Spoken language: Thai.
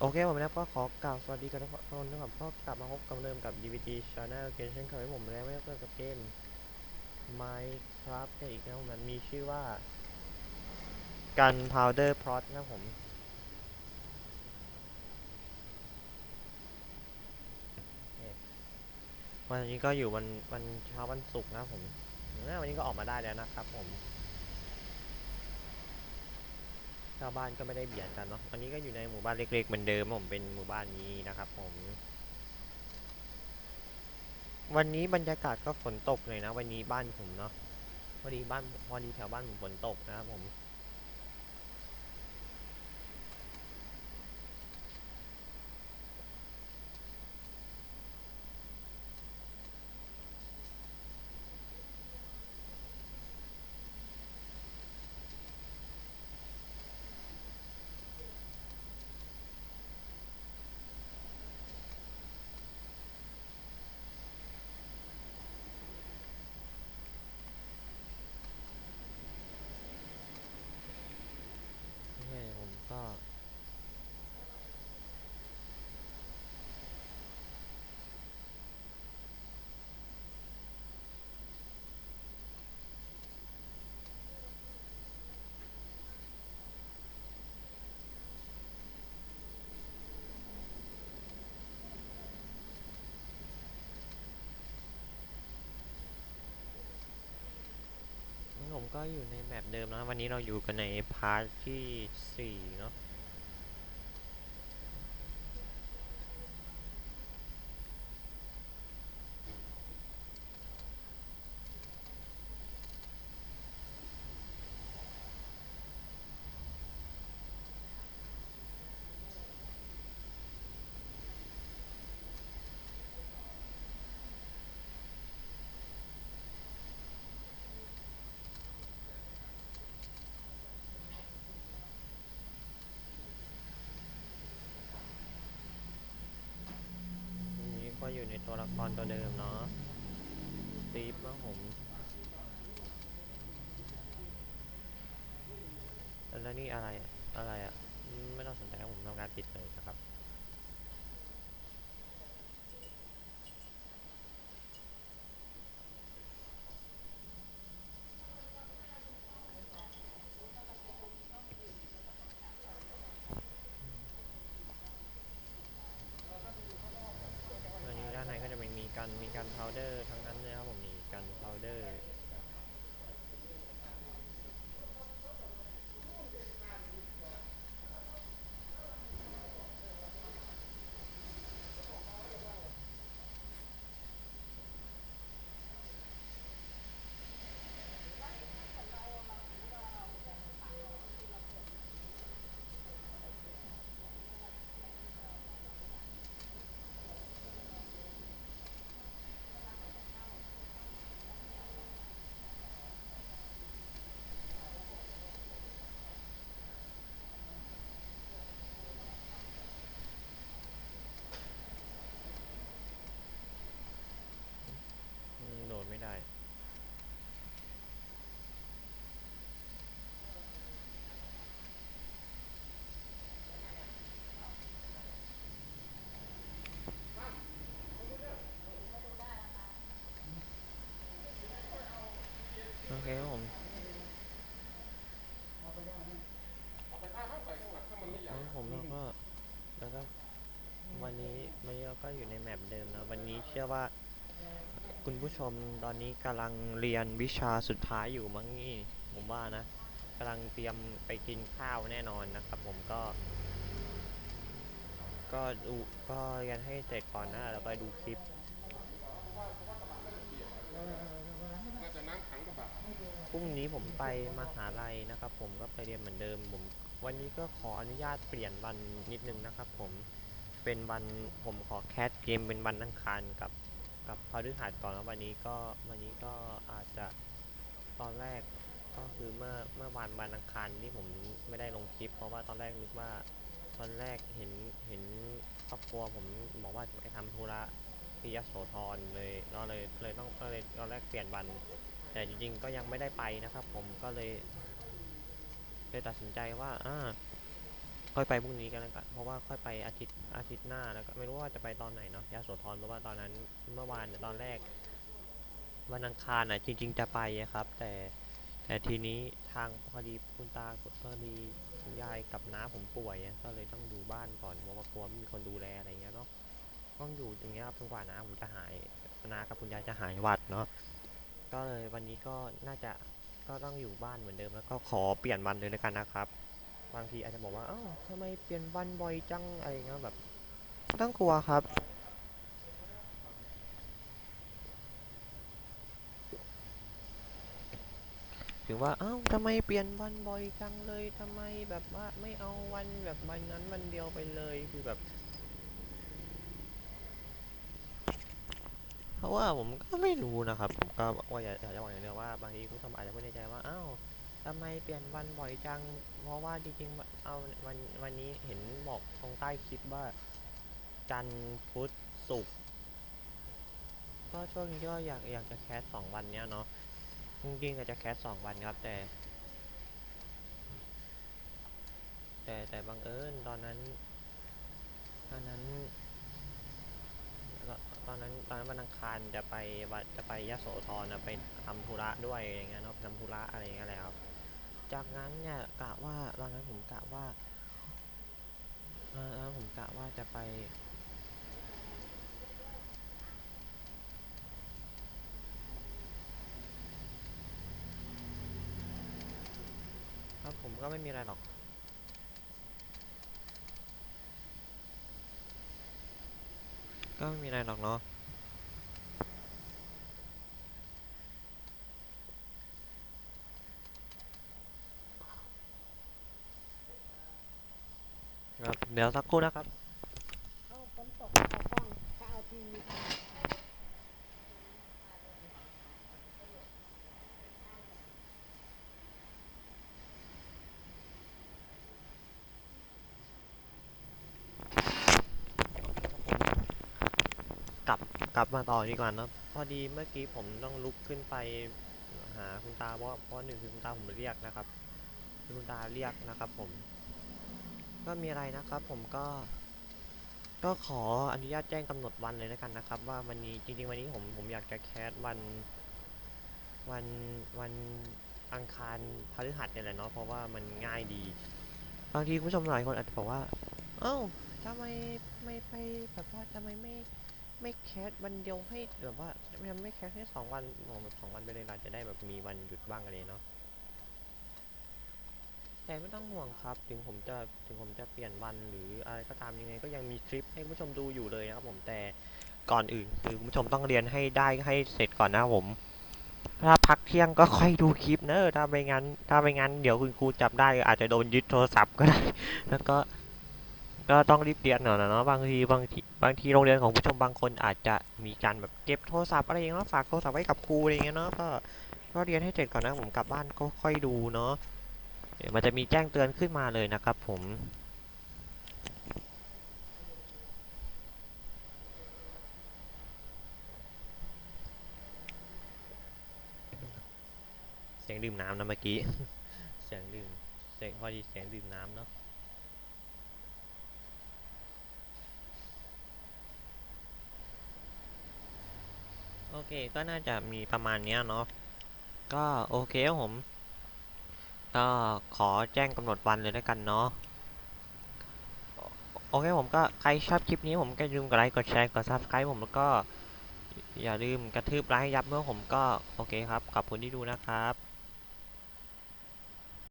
โอเคผมนะก็ขอกล่าวสวัสดีกันทุกคนนะครับก็กลับมาพบกันเริ่มกับ DVT Channel เกมเช่นเคยผมแล้วไม่ได้เปิดกับเกม Minecraft อีกนะครับมันมีชื่อว่า Gunpowder Plot นะผมวันนี้ก็อยู่วันวันเช้าวันศุกร์นะผมวันนี้ก็ออกมาได้แล้วนะครับผม ชาวบ้านก็ไม่ได้เบียดกันเนาะวันนี้ก็อยู่ในหมู่บ้านเล็กๆเหมือนเดิมผมเป็นหมู่บ้านนี้นะครับ ผม วันนี้บรรยากาศก็ฝนตกเลยนะ วันนี้บ้านผมเนาะพอดีบ้านพอดีแถวบ้านผมฝนตกนะครับผม โอเคผมก็งั้นผมก็ อยู่ในแมปเดิมนะวันนี้เราอยู่กันในพาร์ทที่สี่เนาะ อันนี้ก็ อยู่ในตัวละครตัวเดิมเนาะตีฟนะผมแล้วนี่อะไรอะไรอะ ไม่ต้องสนใจผมทำการปิดเลยนะครับ อันนี้ด้านในก็จะเป็นมีกันมีกันพาวเดอร์ทั้งนั้นเลยครับผมมีกันพาวเดอร์อืมโดดไม่ได้ โอเคครับผมงั้นผมแล้วก็แล้วก็วันนี้วันนี้เรา ก็อยู่ในแมปเดิมนะ วันนี้เชื่อว่า คุณผู้ชมตอนนี้กำลังเรียนวิชาสุดท้ายอยู่มั้งนี่ผมว่านะกำลังเตรียมไปกินข้าวแน่นอนนะครับ ผมก็ ก็ดูก็เรียนให้เสร็จก่อนนะแล้วไปดูคลิปพรุ่งนี้ผมไปมหาลัยนะครับ ผมก็ไปเรียนเหมือนเดิมผมวันนี้ก็ขออนุญาตเปลี่ยนวันนิดนึงนะครับ ผม เป็นวันผมขอแคสเกมเป็นวันอังคารกับกับพฤหัสก่อนแล้ววันนี้ก็วันนี้ก็อาจจะตอนแรกก็คือเมื่อเมื่อวันวันอังคารที่ผมไม่ได้ลงคลิป เพราะว่าตอนแรกนึกว่าตอนแรกเห็นเห็นครอบครัวผมบอกว่าจะไปทำธุระที่ยโสธรเลยก็เลยเลยต้องก็เลยตอนแรกเปลี่ยนวัน แต่จริงๆก็ยังไม่ได้ไปนะครับ ผมก็เลยเลยตัดสินใจว่าอ่า ค่อยไปพรุ่งนี้กันแล้วกันเพราะว่าค่อยไปอาทิตย์อาทิตย์หน้าแล้วก็ไม่รู้ว่าจะไปตอนไหนเนาะยะโสธรเพราะว่าตอนนั้นเมื่อวานตอนแรกวันอังคารอะจริง ๆ จะไปอะครับ แต่แต่ทีนี้ทางพอดีคุณตาพอดียายกับน้าผมป่วยก็เลยต้องดูบ้านก่อนเพราะว่ากลัวไม่มีคนดูแลอะไรเงี้ยเนาะต้องอยู่อย่างเงี้ยครับจนกว่าน้าผมจะหายน้ากับคุณยายจะหายวัดเนาะก็เลยวันนี้ก็น่าจะก็ต้องอยู่บ้านเหมือนเดิมแล้วก็ขอเปลี่ยนวันเลยแล้วกันนะครับ บางทีอาจจะบอกว่าเอ้าทำไมเปลี่ยนวันบ่อยจังอะไรเงี้ยแบบไม่ต้องกลัวครับ ถึงว่าเอ้าทำไมเปลี่ยนวันบ่อยจังเลยทำไมแบบว่าไม่เอาวันแบบวันนั้นวันเดียวไปเลยคือแบบ เพราะว่าผมก็ไม่รู้นะครับผมก็ว่าอยากอยาจะบอกอย่างเดียวว่าบางทีคุณผู้ชมอาจจะพูดในใจว่าอ้าว ทำไมเปลี่ยนวันบ่อยจัง เพราะว่าจริงๆ เอาวันวันนี้เห็นบอกตรงใต้คลิปว่า จันทร์พุธศุกร์ก็ช่วงนี้ก็อยากอยากจะแคสสองวันเนี้ยเนาะจริงๆอาจจะแคสสองวันครับแต่ แต่แต่บังเอิญตอนนั้น ตอนนั้น ตอนนั้นตอนนั้นวันอังคารจะไปจะไปยะโสธรนะไปทำธุระด้วยอย่างเงี้ยเนาะทำธุระอะไรอย่างเงี้ยแหละครับ จากนั้นเนี่ยกะว่าตอนนั้นผมกะว่าเออแล้วผมกะว่าจะไปครับผมก็ไม่มีอะไรหรอกก็ไม่มีอะไรหรอกเนาะ เดี๋ยวสักครู่นะครับกลับกลับมาต่อดีกว่านะพอดีเมื่อกี้ผมต้องลุกขึ้นไปหาคุณตาเพราะเพราะหนึ่งคือคุณตาผมเรียกนะครับคือคุณตาเรียกนะครับผม มีอะไรนะครับ ผมก็ ก็ขออนุญาตแจ้งกำหนดวันเลยแล้วกันนะครับ ว่าวันนี้จริง ๆ วันนี้ผมผมอยากจะแคสวัน วันวันอังคารพฤหัสเนี่ยแหละเนาะเพราะว่ามันง่ายดีบางทีคุณผู้ชมหลายคนอาจจะบอกว่า เอ้าทำไมไม่ไปแบบว่าทำไมไม่ไม่แคสวันเดียวให้แบบว่าไม่ไม่แคสให้สองวันบอกแบบสองวันไปเลยเราจะได้แบบมีวันหยุดบ้างอะไรเนาะ แต่ไม่ต้องห่วงครับ ถึงผมจะถึงผมจะเปลี่ยนวันหรืออะไรก็ตามยังไง ก็ยังมีคลิปให้คุณผู้ชมดูอยู่เลยนะครับผมแต่ก่อนอื่นคือคุณผู้ชมต้องเรียนให้ได้ให้เสร็จก่อนนะครับผม ถ้าพักเที่ยงก็ค่อยดูคลิปเนอะถ้าไม่งั้นถ้าไม่งั้นเดี๋ยวคุณครูจับได้อาจจะโดนยึดโทรศัพท์ก็ได้ แล้วก็ ก็ต้องรีบเรียนหน่อยนะเนาะบางทีบางทีบางทีโรงเรียนของผู้ชมบางคนอาจจะมีการแบบเก็บโทรศัพท์อะไรอย่างเงี้ยเนาะฝากโทรศัพท์ไว้กับครูอะไรอย่างเงี้ยเนาะก็ก็เรียนให้เสร็จก่อนนะผมกลับบ้านก็ค่อยดูเนาะ ดี๋ยวมันจะมีแจ้งเตือนขึ้นมาเลยนะครับผมเสียงดื่มน้ำนะเมื่อกี้ เสียงดื่ม เสียงพอดีเสียงดื่มน้ำเนาะโอเค ก็น่าจะมีประมาณนี้เนาะ ก็โอเคครับผม ก็ขอแจ้งกำหนดวันเลยแล้วกันเนาะโอเคผมก็ใครชอบคลิปนี้ผมก็อย่าลืมกดไลค์กดแชร์กด subscribe ผมแล้วก็อย่าลืมกระทืบไลค์ยับเมื่อผมก็โอเคครับขอบคุณที่ดูนะครับ